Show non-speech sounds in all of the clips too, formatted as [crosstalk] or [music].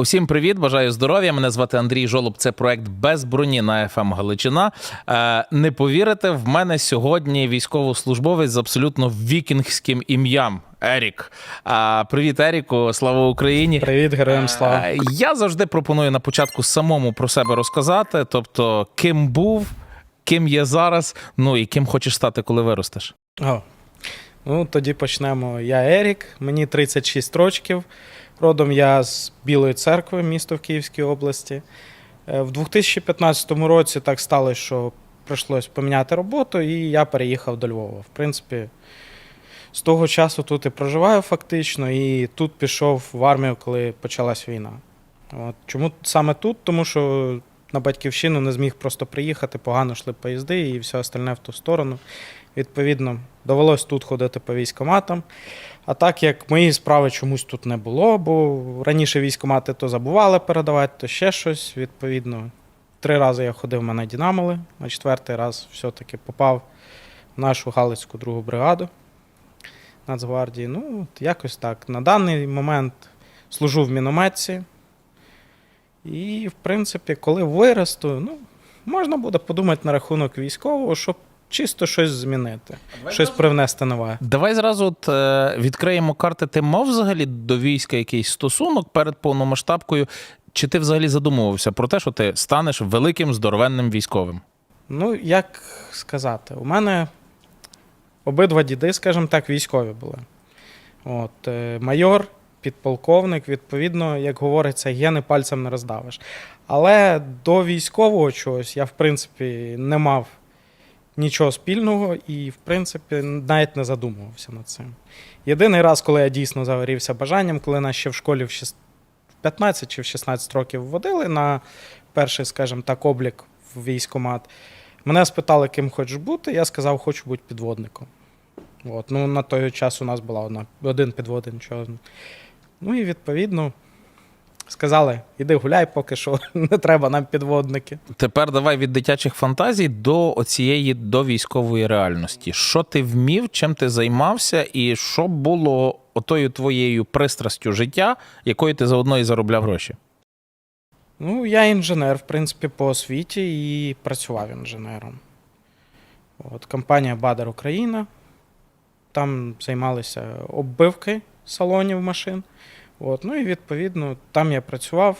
Усім привіт, бажаю здоров'я. Мене звати Андрій Жолоб. Це проект без броні на ФМ Галичина. Е, не повірите, в мене сьогодні військовослужбовець з абсолютно вікінгським ім'ям. Ерік. Привіт, Еріку. Слава Україні. Привіт, героям слава. Е, Я завжди пропоную на початку самому про себе розказати. Тобто, ким був, ким є зараз, ну і ким хочеш стати, коли виростеш. О. Ну, тоді почнемо. Я Ерік, мені 36 років. Родом я з Білої церкви, місто в Київській області. Е, В 2015 році так сталося, що прийшлось поміняти роботу, і я переїхав до Львова. В принципі, з того часу тут і проживаю фактично, і тут пішов в армію, коли почалась війна. От. Чому саме тут? Тому що на батьківщину не зміг просто приїхати, погано йшли поїзди і все остальне в ту сторону. Відповідно, довелось тут ходити по військоматам. А так як мої справи чомусь тут не було, бо раніше військомати то забували передавати, то ще щось. Відповідно, три рази я ходив, мене дінамили. На четвертий раз все-таки попав в нашу Галицьку другу бригаду Нацгвардії. Ну, от якось так. На даний момент служу в мінометці. І, в принципі, коли виросту, ну, можна буде подумати на рахунок військового, щоб чисто щось змінити, щось привнести нове. Давай зразу от, е, відкриємо карти. Ти мав взагалі до війська якийсь стосунок перед повномасштабкою? Чи ти взагалі задумувався про те, що ти станеш великим здоровенним військовим? Ну, як сказати, у мене обидва діди, скажімо так, військові були. От, е, майор, підполковник, відповідно, як говориться, гени пальцем не роздавиш. Але до військового чогось я, в принципі, не мав нічого спільного і, в принципі, навіть не задумувався над цим. Єдиний раз, коли я дійсно загорівся бажанням, коли нас ще в школі в 15 чи в 16 років вводили на перший, скажімо так, облік в військкомат. Мене спитали, ким хочеш бути. Я сказав, хочу бути підводником. От. Ну, на той час у нас була одна, один підводник, нічого. Ну і відповідно сказали: іди гуляй, поки що [laughs] не треба нам підводники. Тепер давай від дитячих фантазій до оцієї до військової реальності. Що ти вмів, чим ти займався, і що було отою твоєю пристрастю життя, якою ти заодно і заробляв гроші? Ну, я інженер, в принципі, по освіті і працював інженером. От, компанія Бадер Україна. Там займалися оббивки салонів машин. От, ну і відповідно, там я працював.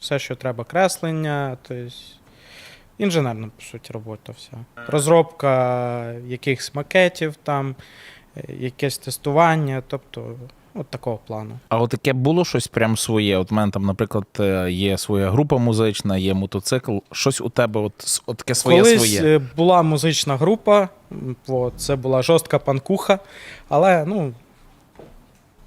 Все, що треба, креслення, тобто інженерна, по суті, робота вся. Розробка якихось макетів, там, е, якесь тестування, тобто, от такого плану. А от таке було щось прям своє. От в мене там, наприклад, е, є своя група музична, є мотоцикл. Щось у тебе, от, от таке своє Колись своє. е, була музична група, от, це була жорстка панкуха, але, ну,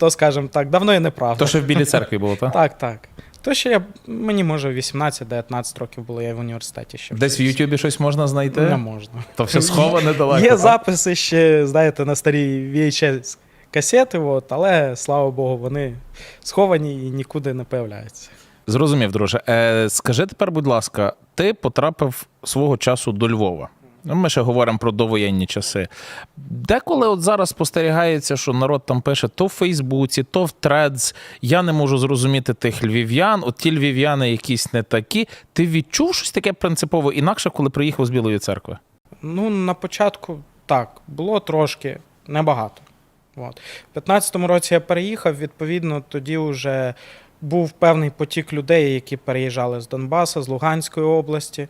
то, скажімо так, давно і неправда. То, що в Білій церкві було, так? Так, так. То, що я, мені може 18-19 років було, я в університеті ще. Десь в. Ютубі щось можна знайти? Не можна. То все сховане далеко. Є записи ще, знаєте, на старій VHS касети, от, але слава Богу, вони сховані і нікуди не появляються. Зрозумів, друже. Е, скажи тепер, будь ласка, ти потрапив свого часу до Львова. Ну, Ми ще говоримо про довоєнні часи. Деколи от зараз спостерігається, що народ там пише то в Фейсбуці, то в Threads. Я не можу зрозуміти тих львів'ян, от ті львів'яни якісь не такі. Ти відчув щось таке принципово інакше, коли приїхав з Білої церкви? Ну, на початку так, було трошки, небагато. От. В 15-му році я переїхав, відповідно, тоді вже був певний потік людей, які переїжджали з Донбасу, з Луганської області.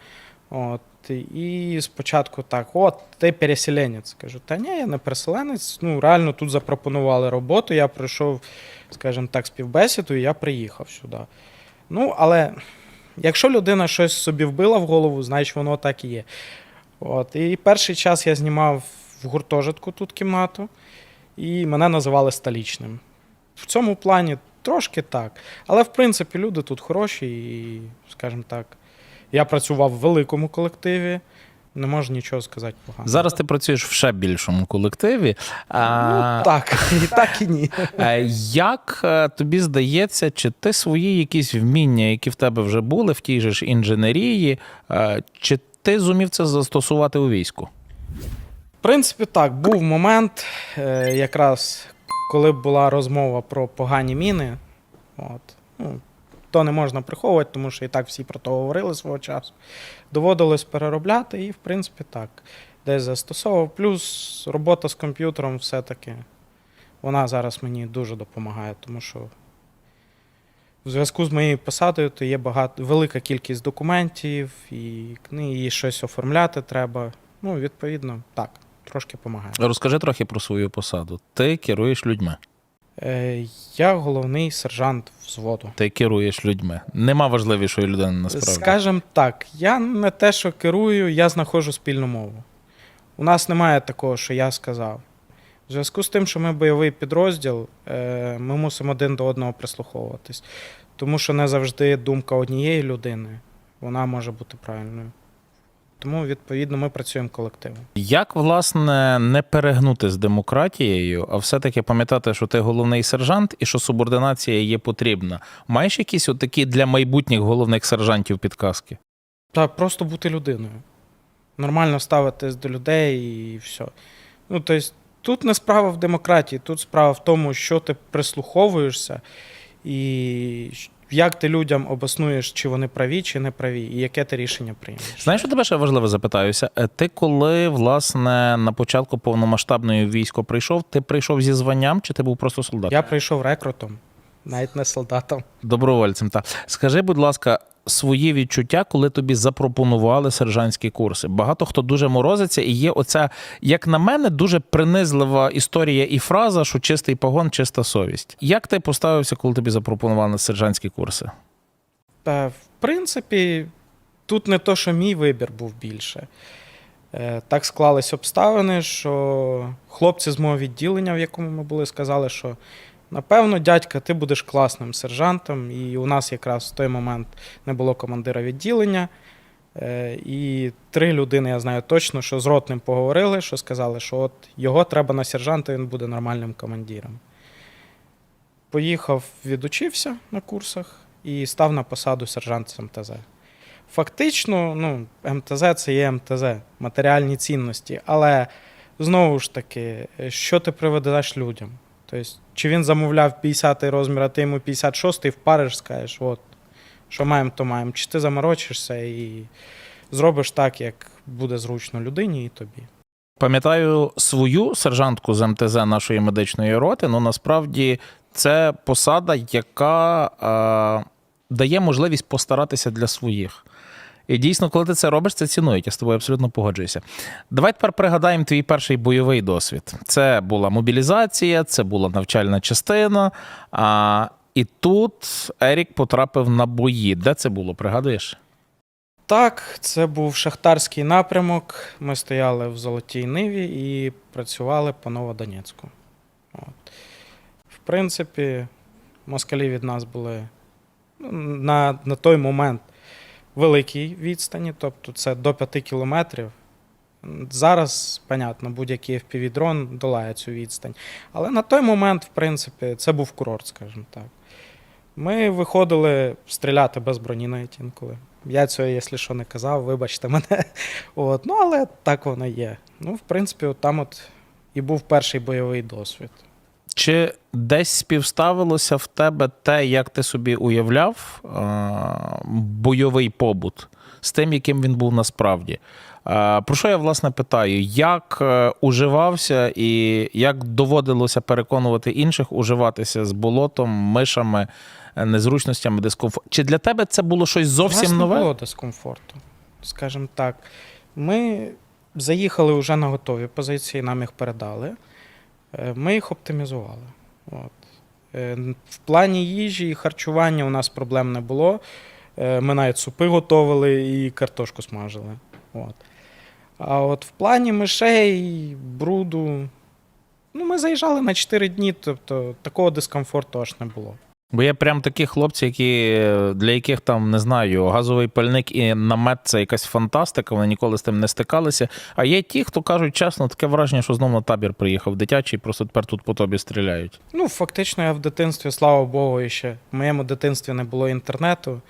От. І спочатку так, от, ти переселенець. Кажу, та ні, я не переселенець. Ну, реально тут запропонували роботу. Я пройшов, скажімо так, співбесіду, і я приїхав сюди. Ну, але якщо людина щось собі вбила в голову, значить воно так і є. От. І перший час я знімав в гуртожитку тут кімнату, і мене називали столічним. В цьому плані трошки так. Але в принципі люди тут хороші, і, скажімо так, я працював в великому колективі, не можу нічого сказати поганого. Зараз ти працюєш в ще більшому колективі. А, Ну, так, [laughs] і так і ні. Е, Як е, тобі здається, чи ти свої якісь вміння, які в тебе вже були в тій же ж інженерії, е, чи ти зумів це застосувати у війську? В принципі, так, був момент, якраз коли була розмова про погані міни. От, ну, то не можна приховувати, тому що і так всі про то говорили свого часу. Доводилось переробляти, і, в принципі, так. Десь застосовував. Плюс робота з комп'ютером все-таки. Вона зараз мені дуже допомагає, тому що в зв'язку з моєю посадою то є багато, велика кількість документів і книги, і щось оформляти треба. Ну, відповідно, так, трошки допомагає. Розкажи трохи про свою посаду. Ти керуєш людьми. Е, я головний сержант взводу. Ти керуєш людьми. Нема важливішої людини насправді. Скажем так, я не те, що керую, я знаходжу спільну мову. У нас немає такого, що я сказав. В зв'язку з тим, що ми бойовий підрозділ, е, ми мусимо один до одного прислуховуватись. Тому що не завжди думка однієї людини вона може бути правильною. Тому, відповідно, ми працюємо колективом. Як, власне, не перегнути з демократією, а все-таки пам'ятати, що ти головний сержант і що субординація є потрібна. Маєш якісь такі для майбутніх головних сержантів підказки? Та просто бути людиною. Нормально ставитись до людей і все. Ну, тобто, тут не справа в демократії, тут справа в тому, що ти прислуховуєшся, і як ти людям обоснуєш, чи вони праві, чи не праві, і яке ти рішення приймеш. Знаєш, що тебе ще важливо запитаюся? Е, Ти коли, власне, на початку повномасштабної військо прийшов, ти прийшов зі званням, чи ти був просто солдатом? Я прийшов рекрутом, навіть не солдатом. Добровольцем, так. Скажи, будь ласка, свої відчуття, коли тобі запропонували сержантські курси. Багато хто дуже морозиться, і є оця, як на мене, дуже принизлива історія і фраза, що чистий погон, чиста совість. Як ти поставився, коли тобі запропонували сержантські курси? Та, в принципі, тут не то, що мій вибір був більше. Е, Так склались обставини, що хлопці з мого відділення, в якому ми були, сказали, що напевно, дядька, ти будеш класним сержантом. І у нас якраз в той момент не було командира відділення. Е, І три людини, я знаю точно, що з ротним поговорили, що сказали, що от його треба на сержанта, він буде нормальним командиром. Поїхав, відучився на курсах і став на посаду сержант з МТЗ. Фактично, ну, МТЗ це є МТЗ, матеріальні цінності. Але знову ж таки, що ти приведеш людям? Тобто, чи він замовляв 50-й розмір, а ти йому 56-й впариш, скажеш, от, що маємо, то маємо. Чи ти заморочишся і зробиш так, як буде зручно людині і тобі. Пам'ятаю свою сержантку з МТЗ нашої медичної роти. Ну насправді це посада, яка е, дає можливість постаратися для своїх. І дійсно, коли ти це робиш, це цінують. Я з тобою абсолютно погоджуюся. Давай тепер пригадаємо твій перший бойовий досвід. Це була мобілізація, це була навчальна частина. А, і тут Ерік потрапив на бої. Де це було? Пригадуєш? Так, це був шахтарський напрямок. Ми стояли в Золотій Ниві і працювали по Новодонецьку. От. В принципі, москалі від нас були ну, на, на той момент великій відстані, тобто це до 5 кілометрів. Зараз, понятно, будь-який FPV-дрон долає цю відстань. Але на той момент, в принципі, це був курорт, скажімо так. Ми виходили стріляти без броні навіть інколи. Я цього, якщо що, не казав, вибачте мене. [laughs] От. Ну, але так воно є. Ну, в принципі, от там от і був перший бойовий досвід. Чи десь співставилося в тебе те, як ти собі уявляв а, бойовий побут з тим, яким він був насправді? А, Про що я власне питаю? Як е, уживався і як доводилося переконувати інших уживатися з болотом, мишами, е, незручностями, дискомфортом? Чи для тебе це було щось У зовсім нас нове? не було дискомфорту, скажімо так. Ми заїхали вже на готові позиції, нам їх передали. Е, Ми їх оптимізували. От. Е, В плані їжі і харчування у нас проблем не було. Е, Ми навіть супи готували і картошку смажили. От. А от в плані мишей, бруду, ну, ми заїжджали на 4 дні, тобто такого дискомфорту аж не було. Бо є прям такі хлопці, які для яких там не знаю, газовий пальник і намет це якась фантастика, вони ніколи з тим не стикалися. А є ті, хто кажуть чесно, таке враження, що знову на табір приїхав дитячий, просто тепер тут по тобі стріляють. Ну, фактично, я в дитинстві, слава Богу, і ще в моєму дитинстві не було інтернету.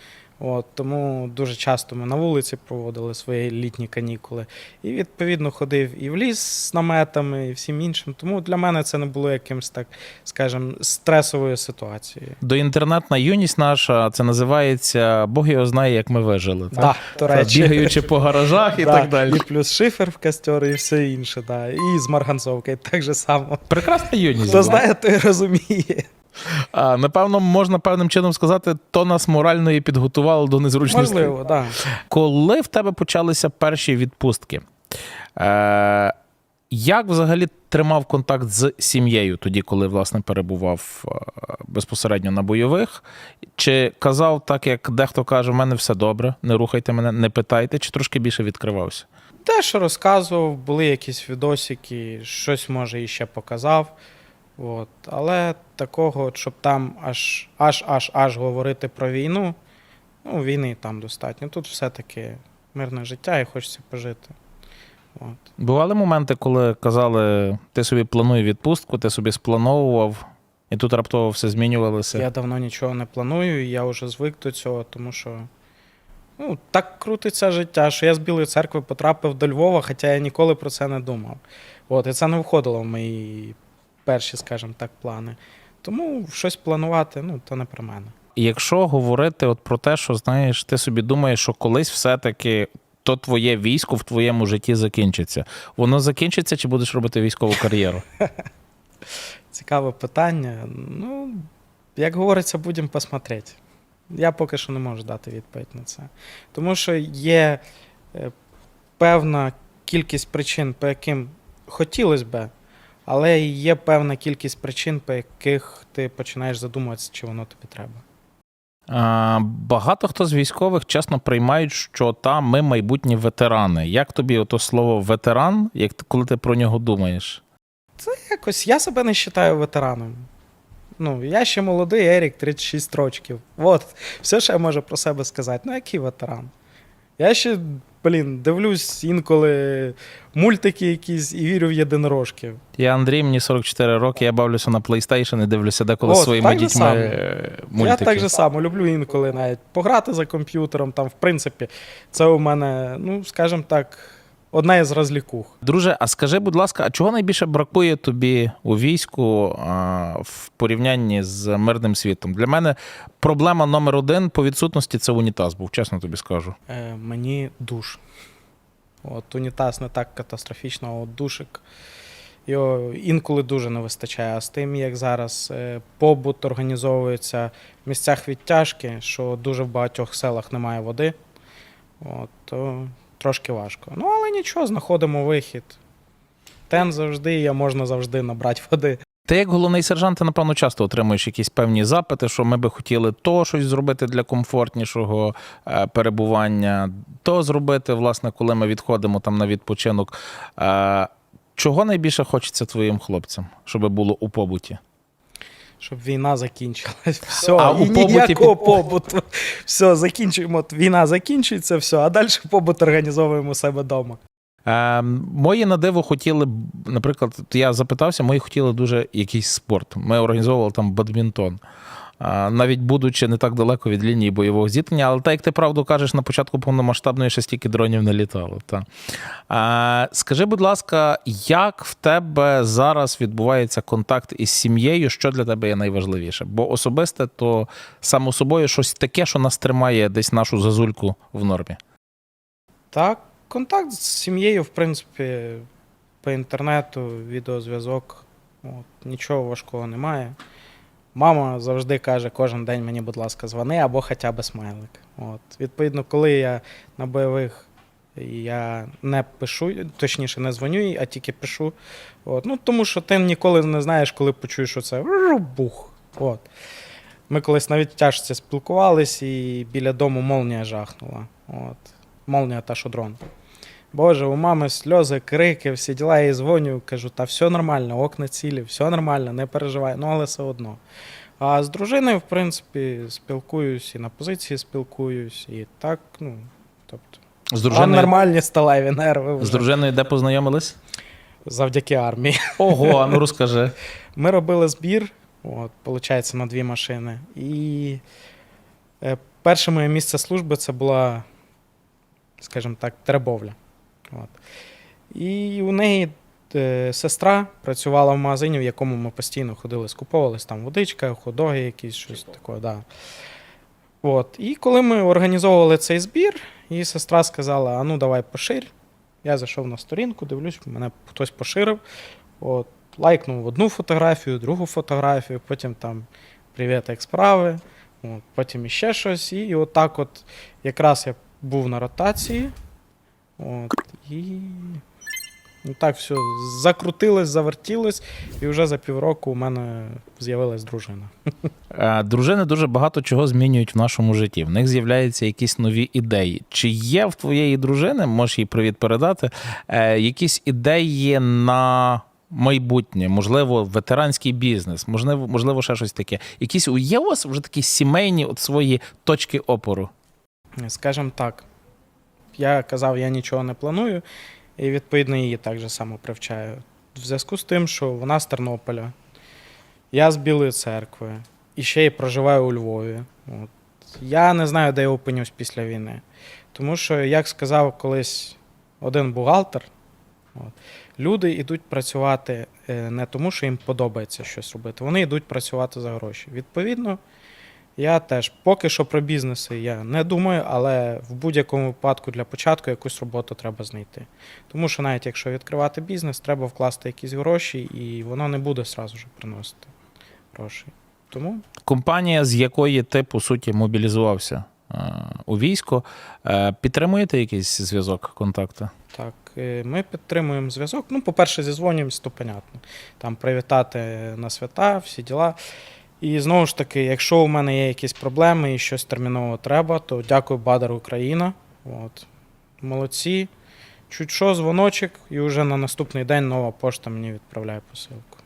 От, тому дуже часто ми на вулиці проводили свої літні канікули. І відповідно ходив і в ліс з наметами, і всім іншим. Тому для мене це не було якимось так, скажімо, стресовою ситуацією. Доінтернетна юність наша це називається Бог його знає, як ми вижили. так? Да, до речі. Бігаючи по гаражах і Да, так далі. І плюс шифер в костер, і все інше. Да. І з марганцовкою так же само. Прекрасна юність. Хто знає, той розуміє. А, напевно, можна певним чином сказати, то нас морально і підготувало до незручностей. Можливо, так. Коли в тебе почалися перші відпустки, е, як взагалі тримав контакт з сім'єю тоді, коли власне перебував е, безпосередньо на бойових? Чи казав так, як дехто каже, в мене все добре, не рухайте мене, не питайте, чи трошки більше відкривався? Те, що розказував, були якісь відосики, щось може і ще показав. От. Але такого, щоб там аж аж аж аж говорити про війну, ну, війни там достатньо. Тут все-таки мирне життя і хочеться пожити. От. Бували моменти, коли казали, ти собі плануй відпустку, ти собі сплановував, і тут раптово все змінювалося. Я давно нічого не планую, і я вже звик до цього, тому що ну, так крутиться життя, що я з Білої церкви потрапив до Львова, хоча я ніколи про це не думав. От, і це не входило в мої перші, скажімо так, плани. Тому щось планувати, ну, то не про мене. Якщо говорити от про те, що знаєш, ти собі думаєш, що колись все-таки то твоє військо в твоєму житті закінчиться. Воно закінчиться, чи будеш робити військову кар'єру? [laughs] Цікаве питання. Ну, як говориться, будемо посмотрети. Я поки що не можу дати відповідь на це. Тому що є е, певна кількість причин, по яким хотілося би, але є певна кількість причин, по яких ти починаєш задумуватися, чи воно тобі треба. Багато хто з військових чесно приймають, що там ми майбутні ветерани. Як тобі ото слово ветеран, як коли ти про нього думаєш? Це Якось я себе не вважаю ветераном. Ну, я ще молодий Ерік, 36 років. От, все, що я можу про себе сказати. Ну, який ветеран? Я ще, блін, дивлюсь інколи мультики якісь і вірю в єдинорожки. Я Андрій, мені 44 роки, я бавлюся на PlayStation і дивлюся деколи От, своїми так же дітьми само. е, мультики. Я так же само люблю інколи навіть пограти за комп'ютером. Там, в принципі, це у мене, ну, скажімо так, одна із розлікух. Друже, а скажи, будь ласка, а чого найбільше бракує тобі у війську а, в порівнянні з мирним світом? Для мене проблема номер один по відсутності це унітаз був, чесно тобі скажу. Е, мені душ. От унітаз не так катастрофічно, а от душик. Його інколи дуже не вистачає. А з тим, як зараз е, побут організовується в місцях відтяжки, що дуже в багатьох селах немає води, от, то трошки важко. Ну, але нічого, знаходимо вихід. Тен завжди є, можна завжди набрати води. Ти як головний сержант, ти, напевно, часто отримуєш якісь певні запити, що ми би хотіли то щось зробити для комфортнішого е, перебування, то зробити, власне, коли ми відходимо там на відпочинок. Е, Чого найбільше хочеться твоїм хлопцям, щоб було у побуті? Щоб війна закінчилась. Все, А і у побуті під... побуту. Все, закінчуємо. Війна закінчується, все, а далі побут організовуємо себе вдома. Е, мої на диво хотіли, б, наприклад, я запитався, мої хотіли дуже якийсь спорт. Ми організовували там бадмінтон. Навіть будучи не так далеко від лінії бойового зіткнення, але так як ти правду кажеш, на початку повномасштабної ще стільки дронів не літало. Та. Скажи, будь ласка, як в тебе зараз відбувається контакт із сім'єю? Що для тебе є найважливіше? Бо особисте, то само собою щось таке, що нас тримає десь нашу зазульку в нормі. Так, контакт з сім'єю, в принципі, по інтернету, відеозв'язок. От, нічого важкого немає. Мама завжди каже, кожен день мені, будь ласка, дзвони або хоча б смайлик. От. Відповідно, коли я на бойових я не пишу, точніше, не дзвоню, а тільки пишу. От. Ну, тому що ти ніколи не знаєш, коли почуєш оце бух. От. Ми колись навіть тяжці спілкувались, і біля дому молнія жахнула. От. Молнія та що дрон. Боже, у мами сльози, крики, всі діла, я їй дзвоню, кажу, та все нормально, окна цілі, все нормально, не переживай, ну але все одно. А з дружиною, в принципі, спілкуюсь і на позиції спілкуюсь, і так, ну, тобто. З дружиною, нормальні сталеві нерви з дружиною де познайомились? завдяки армії. Ого, а ну розкажи. Ми робили збір, от, виходить, на дві машини. І Е, Перше моє місце служби це була, скажімо так, теребовля. От. І у неї е, сестра працювала в магазині, в якому ми постійно ходили, скуповувались там водичка, ходоги, якісь щось таке. Да. От. І коли ми організовували цей збір, її сестра сказала: а ну давай поширь. Я зайшов на сторінку, дивлюсь, мене хтось поширив. От, лайкнув одну фотографію, другу фотографію, потім там привіт, як справи, от, потім іще щось. І отак, от якраз я був на ротації. От, і ну, так все закрутилось, завертілось, і вже за півроку у мене з'явилась дружина. Е, Дружини дуже багато чого змінюють в нашому житті. В них з'являються якісь нові ідеї. Чи є в твоєї дружини, можеш їй привіт передати, е, якісь ідеї на майбутнє, можливо, ветеранський бізнес, можливо, можливо, ще щось таке. Якісь є у вас вже такі сімейні от свої точки опору? Скажімо так, я казав, я нічого не планую, і відповідно її так же само привчаю. В зв'язку з тим, що вона з Тернополя, я з Білої церкви, і ще й проживаю у Львові. От. Я не знаю, де я опинюсь після війни. Тому що, як сказав колись один бухгалтер, от, люди йдуть працювати е, не тому, що їм подобається щось робити, вони йдуть працювати за гроші. Відповідно, я теж поки що про бізнеси я не думаю, але в будь-якому випадку для початку якусь роботу треба знайти. Тому що навіть якщо відкривати бізнес, треба вкласти якісь гроші, і воно не буде сразу ж приносити гроші. Тому Компанія, з якої ти, по суті, мобілізувався е, у військо, е, підтримуєте якийсь зв'язок, контакти? так, е, ми підтримуємо зв'язок. Ну, по-перше, зізвонюємось, то понятно. Там привітати на свята, всі діла. І знову ж таки, якщо у мене є якісь проблеми і щось терміново треба, то дякую Бадар Україна. От. Молодці. Чуть що, дзвоночок, і вже на наступний день нова пошта мені відправляє посилку.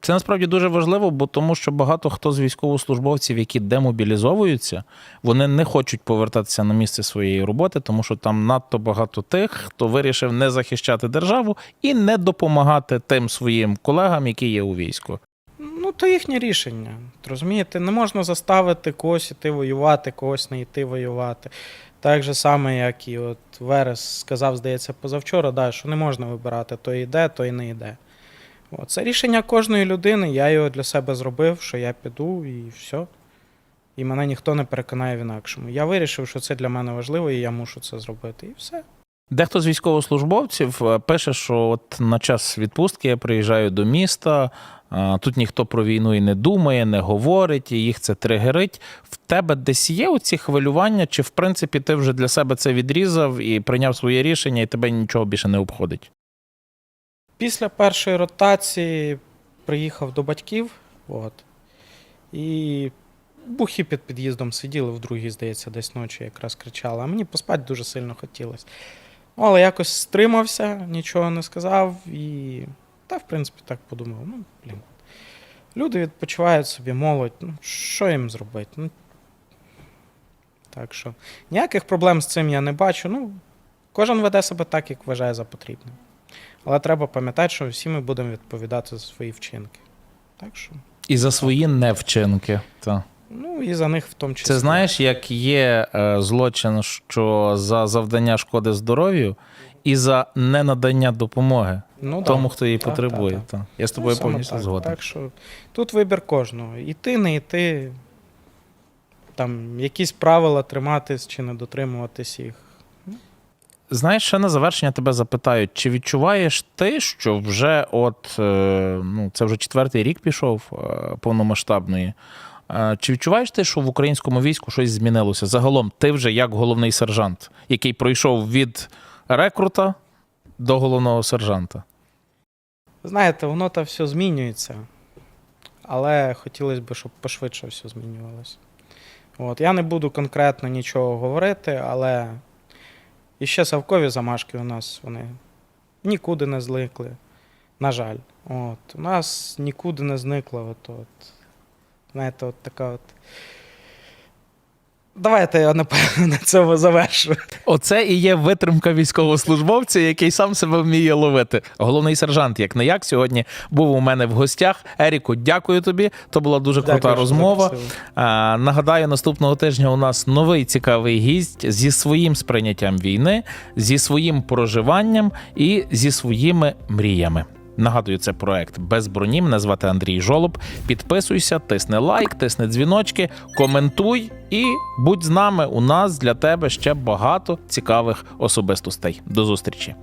Це насправді дуже важливо, бо тому що багато хто з військовослужбовців, які демобілізовуються, вони не хочуть повертатися на місце своєї роботи, тому що там надто багато тих, хто вирішив не захищати державу і не допомагати тим своїм колегам, які є у війську. Ну, то їхнє рішення. Розумієте, не можна заставити когось іти воювати, когось не йти воювати. Так же саме, як і от Верес сказав, здається, позавчора, да, що не можна вибирати, то йде, то і не йде. От, це рішення кожної людини, я його для себе зробив, що я піду і все. І мене ніхто не переконає в інакшому. Я вирішив, що це для мене важливо, і я мушу це зробити. І все. Дехто з військовослужбовців е, пише, що от на час відпустки я приїжджаю до міста. Тут ніхто про війну і не думає, не говорить, і їх це тригерить. В тебе десь є оці хвилювання, чи в принципі ти вже для себе це відрізав і прийняв своє рішення, і тебе нічого більше не обходить? Після першої ротації приїхав до батьків. От, і бухи під під'їздом сиділи в другій, здається, десь ночі якраз кричали, а мені поспати дуже сильно хотілося. Але якось стримався, нічого не сказав і. Та, в принципі, так подумав. Ну, блін. Люди відпочивають собі, молодь. Ну, що їм зробити? Ну, так що ніяких проблем з цим я не бачу. Ну, кожен веде себе так, як вважає за потрібне. Але треба пам'ятати, що всі ми будемо відповідати за свої вчинки. Так що, І за свої невчинки. Та. Ну і за них в тому числі. Це знаєш, як є е, злочин, що за завдання шкоди здоров'ю і за ненадання допомоги ну, да. тому, хто її Так, потребує. так, Та. Я з Ну, тобою саме повністю так. згоден. Так що тут вибір кожного. Іти, не йти, там якісь правила триматись чи не дотримуватись їх. Знаєш, ще на завершення тебе запитають, чи відчуваєш ти, що вже от е, ну, це вже четвертий рік пішов е, повномасштабної. Чи відчуваєш ти, що в українському війську щось змінилося? Загалом, ти вже як головний сержант, який пройшов від рекрута до головного сержанта? Знаєте, воно то все змінюється, але хотілося б, щоб пошвидше все змінювалося. От, я не буду конкретно нічого говорити, але і ще совкові замашки у нас вони нікуди не зникли. На жаль. От, у нас нікуди не зникла. От, от, знаєте, от така от. Давайте я напевно на цьому завершу. Оце і є витримка військовослужбовця, який сам себе вміє ловити. Головний сержант, як не як, сьогодні був у мене в гостях. Еріку, дякую тобі. То була дуже крута що розмова. А, нагадаю, наступного тижня у нас новий цікавий гість зі своїм сприйняттям війни, зі своїм проживанням і зі своїми мріями. Нагадую, це проект без броні. Мене звати Андрій Жолоб. Підписуйся, тисни лайк, тисни дзвіночки, коментуй і будь з нами. У нас для тебе ще багато цікавих особистостей. До зустрічі.